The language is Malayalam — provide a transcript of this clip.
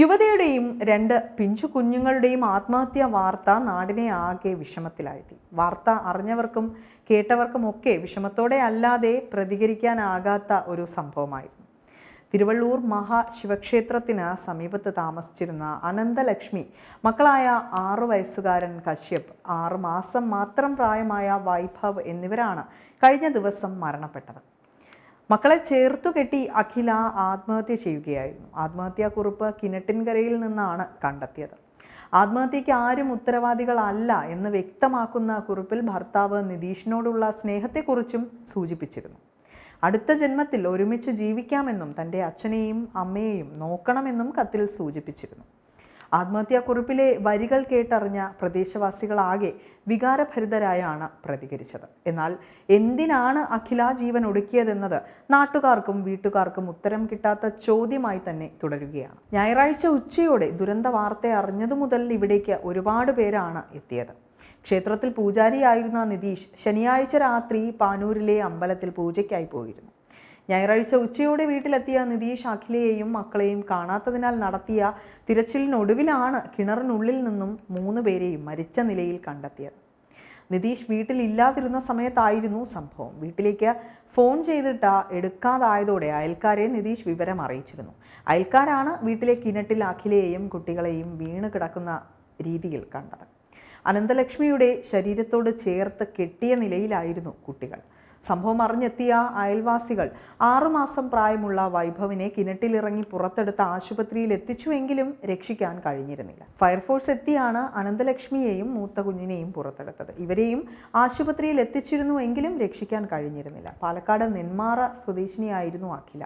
യുവതിയുടെയും രണ്ട് പിഞ്ചു കുഞ്ഞുങ്ങളുടെയും ആത്മഹത്യാ വാർത്ത നാടിനെ ആകെ വിഷമത്തിലാഴ്ത്തി. വാർത്ത അറിഞ്ഞവർക്കും കേട്ടവർക്കും ഒക്കെ വിഷമത്തോടെ അല്ലാതെ പ്രതികരിക്കാനാകാത്ത ഒരു സംഭവമായിരുന്നു. തിരുവള്ളൂർ മഹാശിവക്ഷേത്രത്തിന് സമീപത്ത് താമസിച്ചിരുന്ന അനന്തലക്ഷ്മി മക്കളായ ആറു വയസ്സുകാരൻ കശ്യപ് ആറ് മാസം മാത്രം പ്രായമായ വൈഭവ് എന്നിവരാണ് കഴിഞ്ഞ ദിവസം മരണപ്പെട്ടത്. മക്കളെ ചേർത്തു കെട്ടി അഖില ആത്മഹത്യ ചെയ്യുകയായിരുന്നു. ആത്മഹത്യാ ആത്മഹത്യാക്കുറിപ്പ് കിണറ്റിൻകരയിൽ നിന്നാണ് കണ്ടെത്തിയത്. ആത്മഹത്യയ്ക്ക് ആരും ഉത്തരവാദികളല്ല എന്ന് വ്യക്തമാക്കുന്ന കുറിപ്പിൽ ഭർത്താവ് നിതീഷിനോടുള്ള സ്നേഹത്തെക്കുറിച്ചും സൂചിപ്പിച്ചിരുന്നു. അടുത്ത ജന്മത്തിൽ ഒരുമിച്ച് ജീവിക്കാമെന്നും തന്റെ അച്ഛനെയും അമ്മയെയും നോക്കണമെന്നും കത്തിൽ സൂചിപ്പിച്ചിരുന്നു. ആത്മഹത്യാക്കുറിപ്പിലെ വരികൾ കേട്ടറിഞ്ഞ പ്രദേശവാസികളാകെ വികാരഭരിതരായാണ് പ്രതികരിച്ചത്. എന്നാൽ എന്തിനാണ് അഖില ജീവൻ ഒടുക്കിയതെന്നത് നാട്ടുകാർക്കും വീട്ടുകാർക്കും ഉത്തരം കിട്ടാത്ത ചോദ്യമായി തന്നെ തുടരുകയാണ്. ഞായറാഴ്ച ഉച്ചയോടെ ദുരന്ത വാർത്ത അറിഞ്ഞതു മുതൽ ഇവിടേക്ക് ഒരുപാട് പേരാണ് എത്തിയത്. ക്ഷേത്രത്തിൽ പൂജാരിയായിരുന്ന നിതീഷ് ശനിയാഴ്ച രാത്രി പാനൂരിലെ അമ്പലത്തിൽ പൂജയ്ക്കായി പോയിരുന്നു. ഞായറാഴ്ച ഉച്ചയോടെ വീട്ടിലെത്തിയ നിതീഷ് അഖിലയെയും മക്കളെയും കാണാത്തതിനാൽ നടത്തിയ തിരച്ചിലിനൊടുവിലാണ് കിണറിനുള്ളിൽ നിന്നും മൂന്ന് പേരെയും മരിച്ച നിലയിൽ കണ്ടെത്തിയത്. നിതീഷ് വീട്ടിലില്ലാതിരുന്ന സമയത്തായിരുന്നു സംഭവം. വീട്ടിലേക്ക് ഫോൺ ചെയ്തിട്ട് എടുക്കാതായതോടെ അയൽക്കാരെ നിതീഷ് വിവരം അറിയിച്ചിരുന്നു. അയൽക്കാരാണ് വീട്ടിലെ കിണറ്റിൽ അഖിലയെയും കുട്ടികളെയും വീണ് കിടക്കുന്ന രീതിയിൽ കണ്ടത്. അനന്തലക്ഷ്മിയുടെ ശരീരത്തോട് ചേർത്ത് കെട്ടിയ നിലയിലായിരുന്നു കുട്ടികൾ. സംഭവം അറിഞ്ഞെത്തിയ അയൽവാസികൾ ആറുമാസം പ്രായമുള്ള വൈഭവിനെ കിണറ്റിലിറങ്ങി പുറത്തെടുത്ത ആശുപത്രിയിൽ എത്തിച്ചുവെങ്കിലും രക്ഷിക്കാൻ കഴിഞ്ഞിരുന്നില്ല. ഫയർഫോഴ്സ് എത്തിയാണ് അനന്തലക്ഷ്മിയെയും മൂത്ത കുഞ്ഞിനെയും പുറത്തെടുത്തത്. ഇവരെയും ആശുപത്രിയിൽ എത്തിച്ചിരുന്നുവെങ്കിലും രക്ഷിക്കാൻ കഴിഞ്ഞിരുന്നില്ല. പാലക്കാട് നെന്മാറ സ്വദേശിനിയായിരുന്നു അഖില.